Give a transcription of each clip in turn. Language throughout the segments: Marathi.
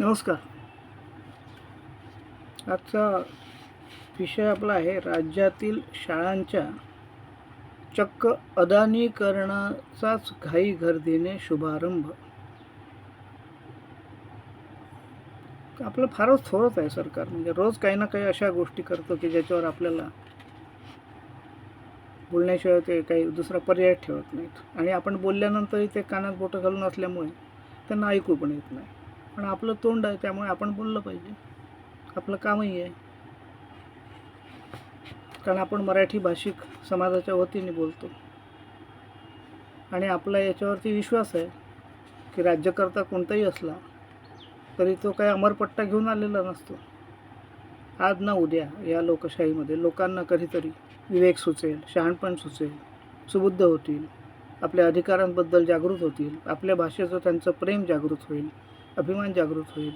नमस्कार. आजचा विषय आपला आहे राज्यातील शाळांच्या चक्क अदानीकरणाचाच घाई गर्दीने शुभारंभ. आपलं फारच थोडंच आहे सरकार. म्हणजे रोज काही ना काही अशा गोष्टी करतो की ज्याच्यावर आपल्याला बोलण्याशिवाय ते काही दुसरा पर्याय ठेवत नाहीत. आणि आपण बोलल्यानंतरही ते कानात बोटं घालून असल्यामुळे त्यांना ऐकू पण येत नाही. पण आपलं तोंड आहे त्यामुळे आपण बोललं पाहिजे. आपलं कामही आहे. कारण आपण मराठी भाषिक समाजाच्या वतीने बोलतो. आणि आपला याच्यावरती विश्वास आहे की राज्यकर्ता कोणताही असला तरी तो काही अमरपट्टा घेऊन आलेला नसतो. आज ना उद्या या लोकशाहीमध्ये लोकांना कधीतरी विवेक सुचेल शहाणपण सुचेल सुबुद्ध होतील आपल्या अधिकारांबद्दल जागृत होतील आपल्या भाषेचं त्यांचं प्रेम जागृत होईल. अभिमान जागृत होईल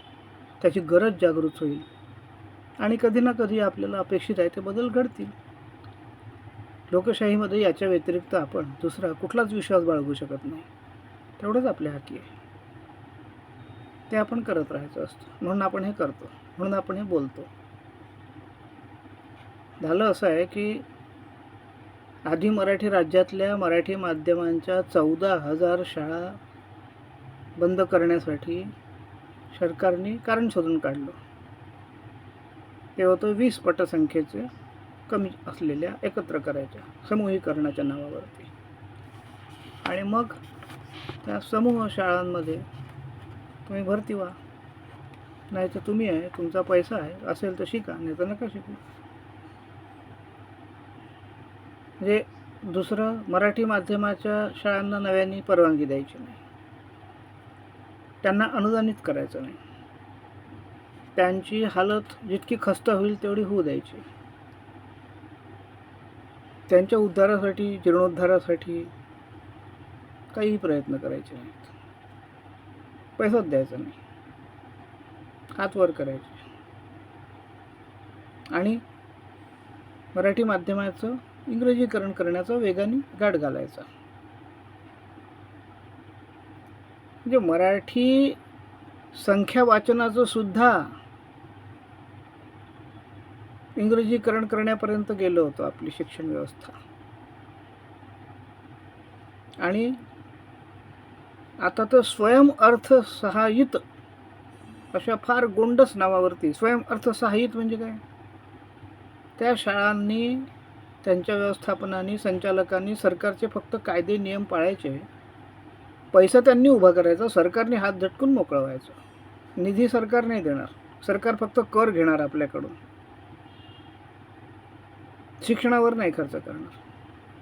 त्याची गरज जागृत होईल. आणि कधी ना कधी आपल्याला अपेक्षित आहे ते बदल घडतील. लोकशाहीमध्ये याच्या व्यतिरिक्त आपण दुसरा कुठलाच विश्वास बाळगू शकत नाही. तेवढंच आपल्या हाती आहे. ते आपण करत राहायचं असतं. म्हणून आपण हे करतो. म्हणून आपण हे बोलतो. झालं असं आहे की आधी मराठी राज्यातल्या मराठी माध्यमांच्या चौदा हजार शाळा बंद करण्यासाठी सरकारने कारण शोधून काढलं. ते होतं वीस पटसंख्येचे कमी असलेल्या एकत्र करायच्या समूहीकरणाच्या नावावरती. आणि मग त्या समूह शाळांमध्ये तुम्ही भरती व्हा. नाही तर तुम्ही आहे तुमचा पैसा आहे असेल तर शिका नाही तर नका शिकू. म्हणजे दुसरं मराठी माध्यमाच्या शाळांना नव्याने परवानगी द्यायची नाही. त्यांना अनुदानित करायचं नाही. त्यांची हालत जितकी खस्त होईल तेवढी होऊ द्यायची. त्यांच्या उद्धारासाठी जीर्णोद्धारासाठी काही प्रयत्न करायचे नाहीत. पैसाच द्यायचा नाही. हात वर करायचे. आणि मराठी माध्यमाचं इंग्रजीकरण करण्याचा वेगाने गाठ घालायचा. म्हणजे मराठी संख्या वाचनाचं सुद्धा इंग्रजीकरण करण्यापर्यंत गेलो होतो आपली शिक्षण व्यवस्था. आणि आता तर स्वयं अर्थसहाय्यित अशा फार गोंडस नावावरती स्वयं अर्थसहाय्यित म्हणजे काय? त्या शाळांनी त्यांच्या व्यवस्थापनाने संचालकांनी सरकारचे फक्त कायदे नियम पाळायचे. पैसा त्यांनी उभा करायचा सरकारने हात झटकून मोकळवायचा. निधी सरकार नाही देणार. सरकार फक्त कर घेणार आपल्याकडून. शिक्षणावर नाही खर्च करणार.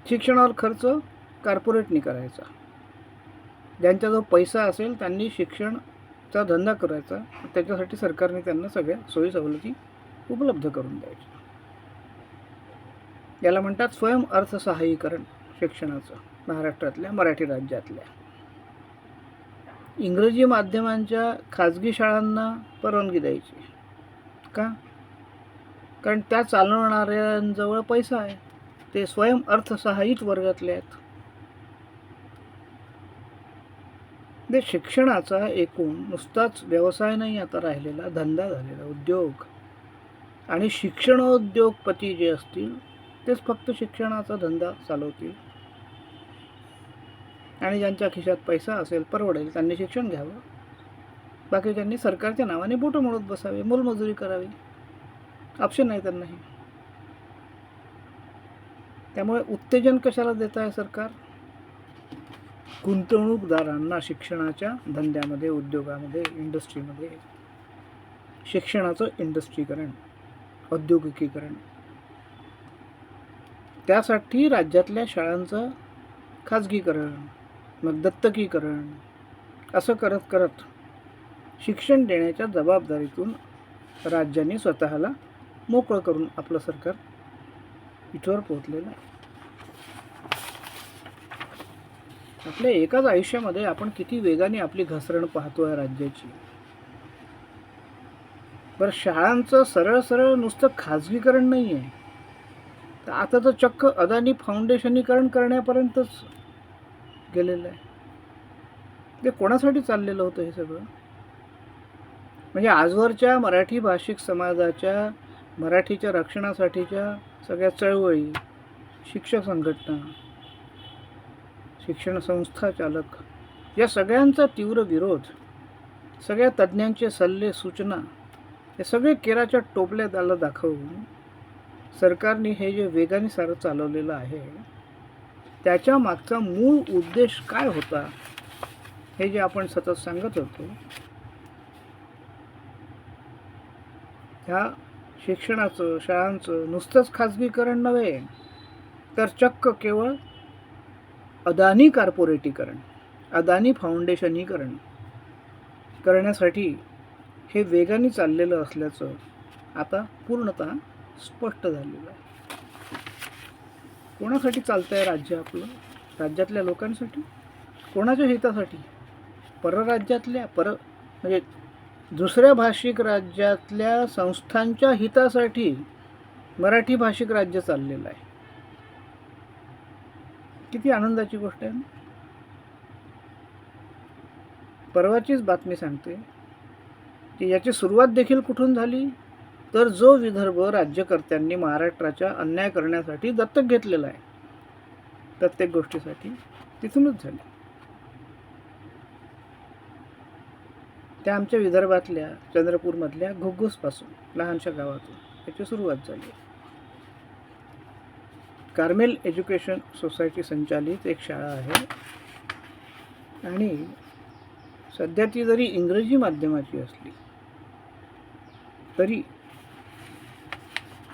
शिक्षणावर खर्च कार्पोरेटनी करायचा. ज्यांच्याजवळ पैसा असेल त्यांनी शिक्षणचा धंदा करायचा. त्याच्यासाठी सरकारने त्यांना सगळ्या सोयी सवलती उपलब्ध करून द्यायच्या. याला म्हणतात स्वयं अर्थसहाय्यीकरण शिक्षणाचं. महाराष्ट्रातल्या मराठी राज्यातल्या. इंग्रजी माध्यमांच्या खाजगी शाळांना परवानगी द्यायची. का? कारण त्या चालवणाऱ्यांजवळ पैसा आहे. ते स्वयं अर्थसहाय्यित वर्गातले आहेत. ते शिक्षणाचा एकूण नुसताच व्यवसाय नाही आता राहिलेला धंदा झालेला उद्योग. आणि शिक्षणोद्योगपती जे असतील तेच फक्त शिक्षणाचा धंदा चालवतील. आणि ज्यांच्या खिशात पैसा असेल परवडेल त्यांनी शिक्षण घ्यावं. बाकी त्यांनी सरकारच्या नावाने बोटं मोडत बसावे मोलमजुरी करावी. ऑप्शन नाही त्यांनाही त्यामुळे उत्तेजन कशाला देत आहे सरकार? गुंतवणूकदारांना शिक्षणाच्या धंद्यामध्ये उद्योगामध्ये इंडस्ट्रीमध्ये शिक्षणाचं इंडस्ट्रीकरण औद्योगिकीकरण. त्यासाठी राज्यातल्या शाळांचं खाजगीकरण. मग दत्तकीकरण असं करत करत शिक्षण देण्याच्या जबाबदारीतून राज्यांनी स्वतःला मोकळं करून आपलं सरकार इथवर पोहोचलेलं आहे. आपल्या एकाच आयुष्यामध्ये आपण किती वेगाने आपली घसरण पाहतो आहे राज्याची. बरं शाळांचं सरळ सरळ नुसतं खाजगीकरण नाही आहे तर आता तर चक्क अदानी फाउंडेशनीकरण करण्यापर्यंतच गेलेलं आहे. ते कोणासाठी चाललेलं होतं हे सगळं? म्हणजे आजवरच्या मराठी भाषिक समाजाच्या मराठीच्या रक्षणासाठीच्या सगळ्या चळवळी शिक्षक संघटना शिक्षण संस्था चालक या सगळ्यांचा तीव्र विरोध सगळ्या तज्ज्ञांचे सल्ले सूचना हे सगळे केराच्या टोपल्या त्याला दाखवून सरकारने हे जे वेगाने सारं चालवलेलं आहे त्याच्या मागचा मूळ उद्देश काय होता? हे जे आपण सतत सांगत होतो ह्या शिक्षणाचं शाळांचं नुसतंच खाजगीकरण नव्हे तर चक्क केवळ अदानी कार्पोरेटीकरण अदानी फाउंडेशनीकरण करण्यासाठी हे वेगाने चाललेलं असल्याचं आता पूर्णतः स्पष्ट झालेलं आहे. कोणासाठी चालतं आहे राज्य आपलं? राज्यातल्या लोकांसाठी? कोणाच्या हितासाठी? परराज्यातल्या पर म्हणजे दुसऱ्या भाषिक राज्यातल्या संस्थांच्या हितासाठी मराठी भाषिक राज्य चाललेलं आहे. किती आनंदाची गोष्ट आहे परवाचीच बातमी सांगते की याची सुरुवात देखील कुठून झाली? तर जो विदर्भ राज्यकर्त्यांनी महाराष्ट्राच्या अन्याय करण्यासाठी दत्तक घेतलेला आहे प्रत्येक गोष्टीसाठी तिथूनच झाली. त्या आमच्या विदर्भातल्या चंद्रपूरमधल्या घुग्गुसपासून लहानशा गावातून त्याची सुरुवात झाली. कार्मेल एज्युकेशन सोसायटी संचालित एक शाळा आहे आणि सध्या ती जरी इंग्रजी माध्यमाची असली तरी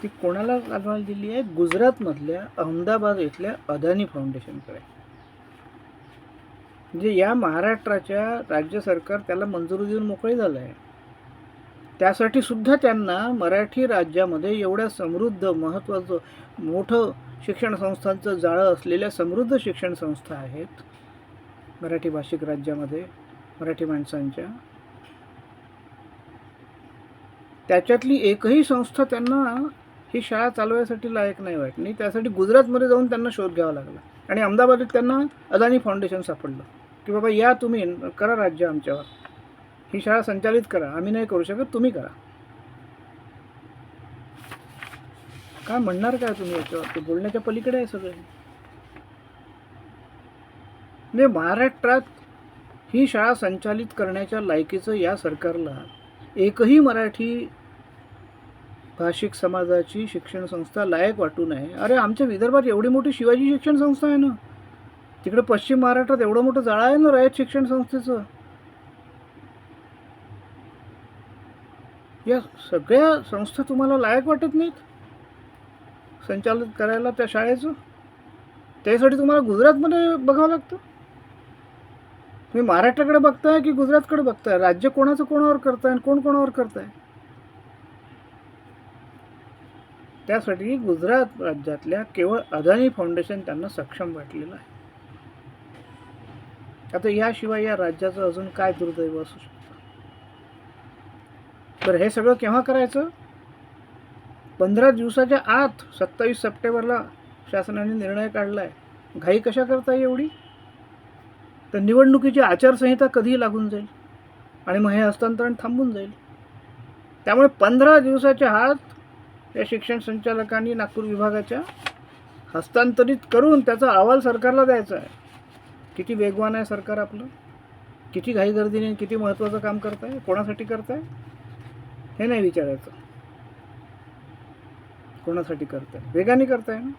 ती कोणाला चालवायला दिली आहे? गुजरातमधल्या अहमदाबाद इथल्या अदानी फाउंडेशनकडे. म्हणजे या महाराष्ट्राच्या राज्य सरकार त्याला मंजुरी देऊन मोकळे झालं आहे. त्यासाठी सुद्धा त्यांना मराठी राज्यामध्ये एवढ्या समृद्ध महत्त्वाचं मोठं शिक्षण संस्थांचं जाळं असलेल्या समृद्ध शिक्षण संस्था आहेत. मराठी भाषिक राज्यामध्ये मराठी माणसांच्या. त्याच्यातली एकही संस्था त्यांना ही शाळा चालवायसाठी लायक नाही वाटली त्यासाठी गुजरातमध्ये जाऊन त्यांना शोध घ्यावा लागला. आणि अहमदाबादेत त्यांना अदानी फाउंडेशन सापडलं. की बाबा या तुम्ही करा राज्य आमच्यावर. ही शाळा संचालित करा. आम्ही नाही करू शकत तुम्ही करा. काय म्हणणार काय तुम्ही याच्यावरती बोलण्याच्या पलीकडे आहे सगळं. म्हणजे महाराष्ट्रात ही शाळा संचालित करण्याच्या लायकीचं या सरकारला एकही मराठी भाषिक समाजाची शिक्षण संस्था लायक वाटू नये. अरे आमच्या विदर्भात एवढी मोठी शिवाजी शिक्षण संस्था आहे ना? तिकडे पश्चिम महाराष्ट्रात एवढं मोठं जाळं आहे ना रयत शिक्षण संस्थेचं? या सगळ्या संस्था तुम्हाला लायक वाटत नाहीत? संचालित करायला त्या शाळेचं? त्यासाठी तुम्हाला गुजरातमध्ये बघावं लागतं? तुम्ही महाराष्ट्राकडे बघताय की गुजरातकडे बघताय? राज्य कोणाचं कोणावर करताय आणि कोण कोणावर करताय? त्यासाठी गुजरात राज्यातल्या केवळ अदानी फाउंडेशन त्यांना सक्षम वाटलेलं आहे. आता याशिवाय या राज्याचं अजून काय दुर्दैव असू शकतं? तर हे सगळं केव्हा करायचं? पंधरा दिवसाच्या आत सत्तावीस सप्टेंबरला शासनाने निर्णय काढला आहे घाई कशा करता एवढी? तर निवडणुकीची आचारसंहिता कधी लागून जाईल आणि मग हे हस्तांतरण थांबून जाईल. त्यामुळे पंधरा दिवसाच्या आत या शिक्षण संचालकांनी नागपूर विभागाच्या हस्तांतरित करून त्याचा अहवाल सरकारला द्यायचा आहे. किती वेगवान आहे सरकार आपलं? किती घाईगर्दीने किती महत्त्वाचं काम करत आहे कोणासाठी करत आहे हे नाही विचारायचं. कोणासाठी करत आहे वेगाने करताय ना?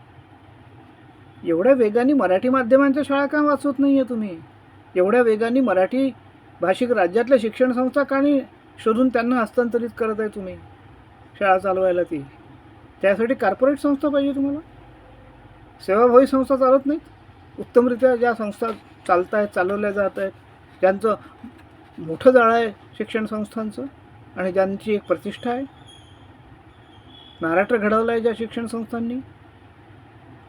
एवढ्या वेगाने मराठी माध्यमांच्या शाळा का वाचवत नाही आहे तुम्ही? एवढ्या वेगाने मराठी भाषिक राज्यातल्या शिक्षण संस्था का नाही शोधून त्यांना हस्तांतरित करत आहे तुम्ही? शाळा चालवायला ती. त्यासाठी कार्पोरेट संस्था पाहिजे तुम्हाला. सेवाभावी संस्था चालत नाहीत. उत्तमरित्या ज्या संस्था चालत आहेत चालवल्या जात आहेत ज्यांचं मोठं जाळं आहे शिक्षण संस्थांचं आणि ज्यांची एक प्रतिष्ठा आहे. महाराष्ट्र घडवलं आहे ज्या शिक्षण संस्थांनी.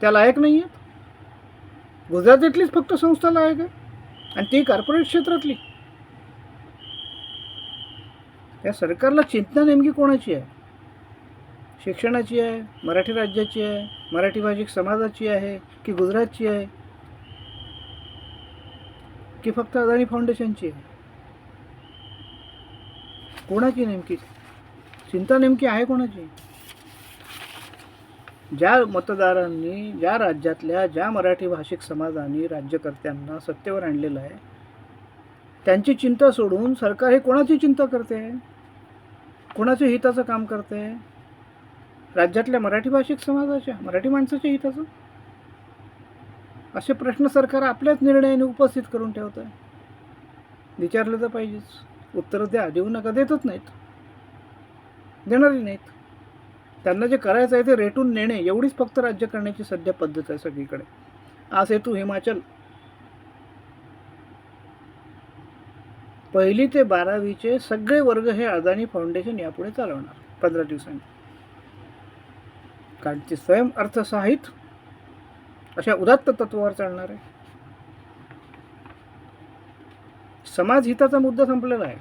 त्या लायक नाही आहेत गुजरातीतलीच फक्त संस्था लायक आहे. आणि ती कार्पोरेट क्षेत्रातली. या सरकारला चिंता नेमकी कोणाची आहे? शिक्षणाची आहे मराठी राज्याची आहे मराठी भाषिक समाजाची आहे की गुजरातची आहे की फक्त अदानी फाउंडेशनची आहे? कोणाची नेमकी? चिंता नेमकी आहे कोणाची? ज्या मतदारांनी ज्या राज्यातल्या ज्या मराठी भाषिक समाजाने राज्यकर्त्यांना सत्तेवर आणलेलं आहे त्यांची चिंता सोडून सरकार हे कोणाची चिंता करते? कोणाच्या हिताचं काम करते? राज्यातल्या मराठी भाषिक समाजाच्या मराठी माणसाच्या हिताचं? असे प्रश्न सरकार आपल्याच निर्णयाने उपस्थित करून ठेवत आहे विचारलं तर पाहिजेच. उत्तरं द्या देऊ नका देतच नाहीत. देणारही नाहीत. त्यांना जे करायचं आहे ते रेटून नेणे एवढीच फक्त राज्य करण्याची सध्या पद्धत आहे सगळीकडे. आज हेतू हिमाचल. पहिली ते बारावीचे सगळे वर्ग हे अदानी फाउंडेशन यापुढे चालवणार पंधरा दिवसांनी. कारण ते स्वयं अर्थसाहित अशा उदात्त तत्वावर चालणार आहे. समाज हिताचा मुद्दा संपलेला आहे.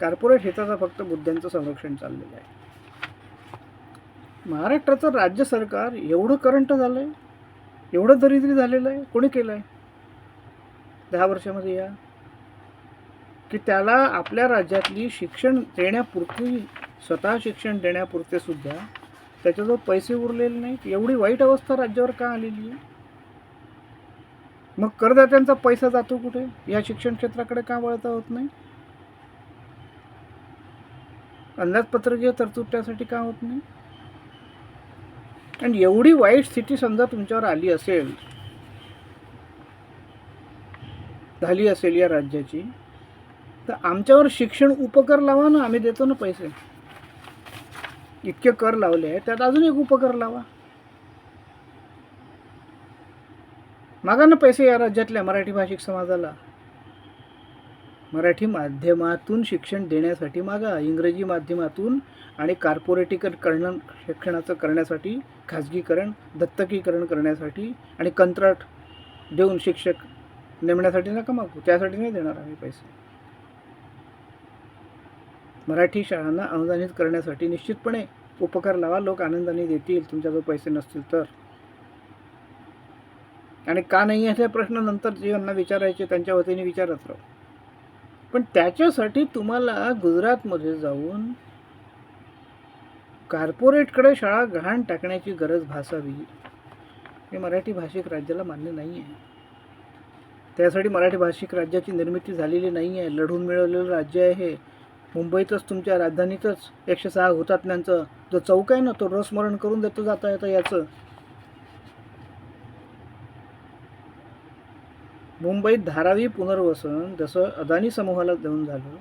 कॉर्पोरेट हिताचा फक्त मुद्द्यांचं संरक्षण चाललेलं आहे. महाराष्ट्राचं राज्य सरकार एवढं करंट झालं आहे एवढं दरिद्री झालेलं आहे कोणी केलं आहे दहा वर्षामध्ये या. की त्याला आपल्या राज्यातली शिक्षण देण्यापुरती स्वतः शिक्षण देण्यापुरते सुद्धा त्याच्याजवळ पैसे उरलेले नाहीत. एवढी वाईट अवस्था राज्यावर का आलेली आहे? मग करदात्यांचा पैसा जातो कुठे? या शिक्षण क्षेत्राकडे का वळता होत नाही? अंदाजपत्रकीय तरतूद त्यासाठी का होत नाही? आणि एवढी वाईट स्थिती समजा तुमच्यावर आली असेल झाली असेल या राज्याची तर आमच्यावर शिक्षण उपकर लावा ना. आम्ही देतो ना पैसे. इतके कर लावले आहे त्यात अजून एक उपकर लावा. मागा ना पैसे या राज्यातल्या मराठी भाषिक समाजाला. मराठी माध्यमातून शिक्षण देण्यासाठी मागा इंग्रजी माध्यमातून आणि कॉर्पोरेटीकरण करणं शिक्षणाचं करण्यासाठी खाजगीकरण दत्तकीकरण करण्यासाठी आणि कंत्राट देऊन शिक्षक नेमण्यासाठी नका मागू त्यासाठी नाही देणार आम्ही पैसे. मराठी शाळांना अनुदानित करण्यासाठी निश्चितपणे उपकार लावा लोक आनंदाने देतील तुमच्याजवळ पैसे नसतील तर. आणि का नाही आहे प्रश्न नंतर ज्यांना विचारायचे त्यांच्या वतीने विचारत राहू. पण त्याच्यासाठी तुम्हाला गुजरातमध्ये जाऊन कॉर्पोरेटकडे शाळा गहाण टाकण्याची गरज भासावी हे मराठी भाषिक राज्याला मान्य नाही आहे. त्यासाठी मराठी भाषिक राज्याची निर्मिती झालेली नाही आहे लढून मिळवलेलं राज्य आहे हे. मुंबईतच तुमच्या राजधानीतच एकशे सहा हुतात्म्यांचं जो चौक आहे ना तो रसमरण करून देतो जाता येतं याचं. मुंबईत धारावी पुनर्वसन जसं अदानी समूहाला देऊन झालं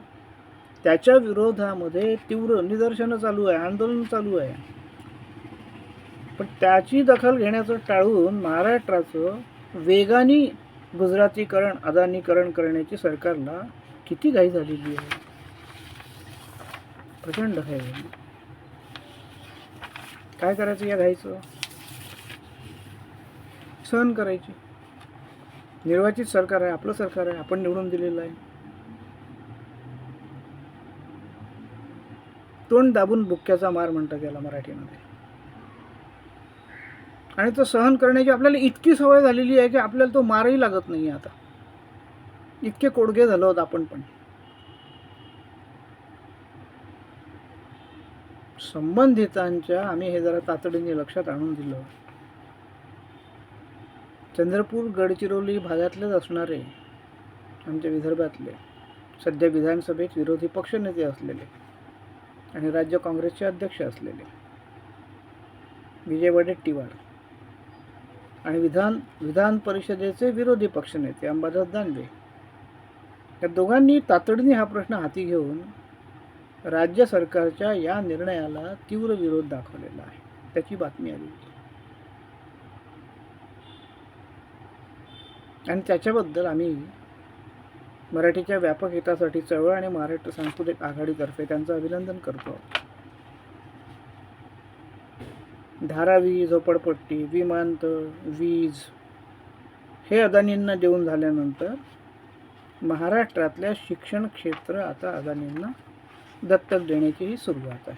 त्याच्या विरोधामध्ये तीव्र निदर्शनं चालू आहे आंदोलन चालू आहे. पण त्याची दखल घेण्याचं टाळून महाराष्ट्राचं वेगाने गुजरातीकरण अदानीकरण करण्याची सरकारला किती घाई झालेली आहे? प्रचंड आहे. काय करायचं या घाईचं? सहन करायची. निर्वाचित सरकार आहे आपलं सरकार आहे आपण निवडून दिलेलं आहे. तोंड दाबून बुक्क्याचा मार म्हणतात याला मराठीमध्ये. आणि तो सहन करण्याची आपल्याला इतकी सवय झालेली आहे की आपल्याला तो मारही लागत नाही आता. इतके कोडगे झालो आहोत आपण पण. संबंधितांच्या आम्ही हे जरा तातडीने लक्षात आणून दिलं. चंद्रपूर गडचिरोली भागातलेच असणारे आमच्या विदर्भातले सध्या विधानसभेत विरोधी पक्षनेते असलेले आणि राज्य काँग्रेसचे अध्यक्ष असलेले विजय वडेट्टीवार आणि विधान विधान परिषदेचे विरोधी पक्षनेते अंबादास दानवे. या दोघांनी तातडीने हा प्रश्न हाती घेऊन राज्य सरकारच्या या निर्णयाला तीव्र विरोध दाखवलेला आहे. त्याची बातमी आली आणि त्याच्याबद्दल आम्ही मराठीच्या व्यापक हितासाठी चळवळ आणि महाराष्ट्र सांस्कृतिक आघाडीतर्फे त्यांचं अभिनंदन करतो धारावी झोपडपट्टी विमानतळ वीज हे अदानींना देऊन झाल्यानंतर महाराष्ट्रातल्या शिक्षण क्षेत्र आता अदानींना दत्तक देण्याची ही सुरुवात आहे.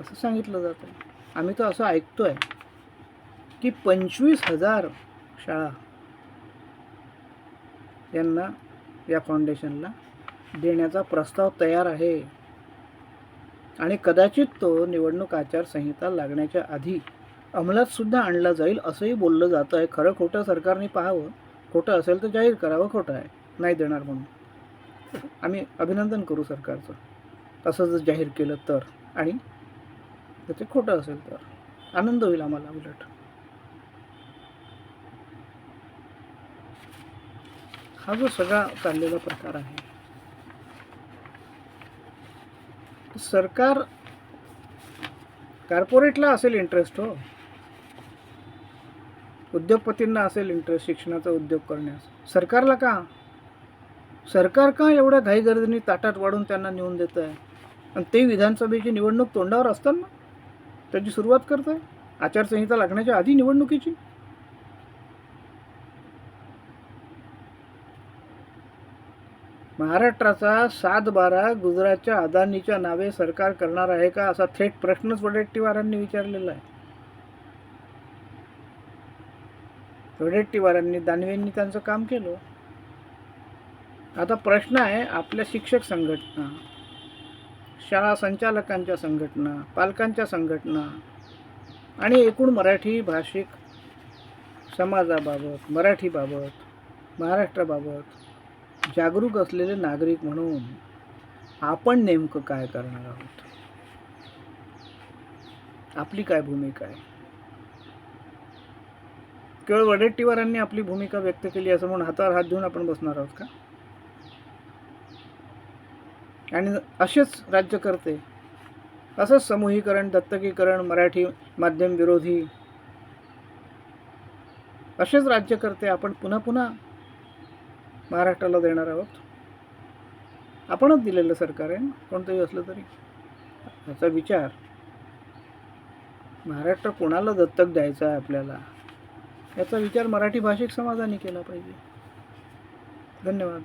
असं सांगितलं जातं. आम्ही तर असं ऐकतो आहे की पंचवीस हजार शाळा यांना या फाउंडेशनला देण्याचा प्रस्ताव तयार आहे. आणि कदाचित तो निवडणूक आचारसंहिता लागण्याच्या आधी अंमलात सुद्धा आणला जाईल असंही बोललं जातं आहे. खरं खोटं सरकारने पाहावं. खोटं असेल तर जाहीर करावं. खोटं आहे. नाही देणार म्हणून. आम्ही अभिनंदन करू सरकारचं. तसं जर जाहीर केलं तर. आणि त्याचे खोटं असेल तर. आनंद होईल आम्हाला उलट. हा जो सगळा चाललेला प्रकार आहे. सरकार कॉर्पोरेटला असेल इंटरेस्ट हो. उद्योगपतींना असेल इंटरेस्ट शिक्षणाचा उद्योग करण्यास. सरकारला का? सरकार का एवढ्या घाईगर्दीने ताटात वाढून त्यांना नेऊन देत आहे? आणि ते विधानसभेची निवडणूक तोंडावर असताना त्याची सुरुवात करत आहे? आचारसंहिता लागण्याच्या आधी निवडणुकीची? महाराष्ट्राचा सात बारा गुजरातच्या अदानीच्या नावे सरकार करणार आहे का असा थेट प्रश्नच वडेट्टीवारांनी विचारलेला आहे. वडेट्टीवारांनी दानवेंनी त्यांचं काम केलं. आता प्रश्न आहे आपल्या शिक्षक संघटना शाळा संचालकांच्या संघटना पालकांच्या संघटना आणि एकूण मराठी भाषिक समाजाबाबत मराठीबाबत महाराष्ट्राबाबत जागरूक असलेले नागरिक म्हणून आपण नेमकं काय करणार आहोत? आपली काय भूमिका आहे? केवळ वडेट्टीवारांनी आपली भूमिका व्यक्त केली असं म्हणून हातावर हात देऊन आपण बसणार आहोत का? आणि असेच राज्यकर्ते असंच समूहीकरण दत्तकीकरण मराठी माध्यम विरोधी. असेच राज्यकर्ते आपण पुन्हा पुन्हा महाराष्ट्राला देणार आहोत. आपणच दिलेलं सरकार आहे कोणतंही असलं तरी. याचा विचार. महाराष्ट्र कोणाला दत्तक द्यायचा आहे आपल्याला? याचा विचार मराठी भाषिक समाजाने केला पाहिजे. धन्यवाद.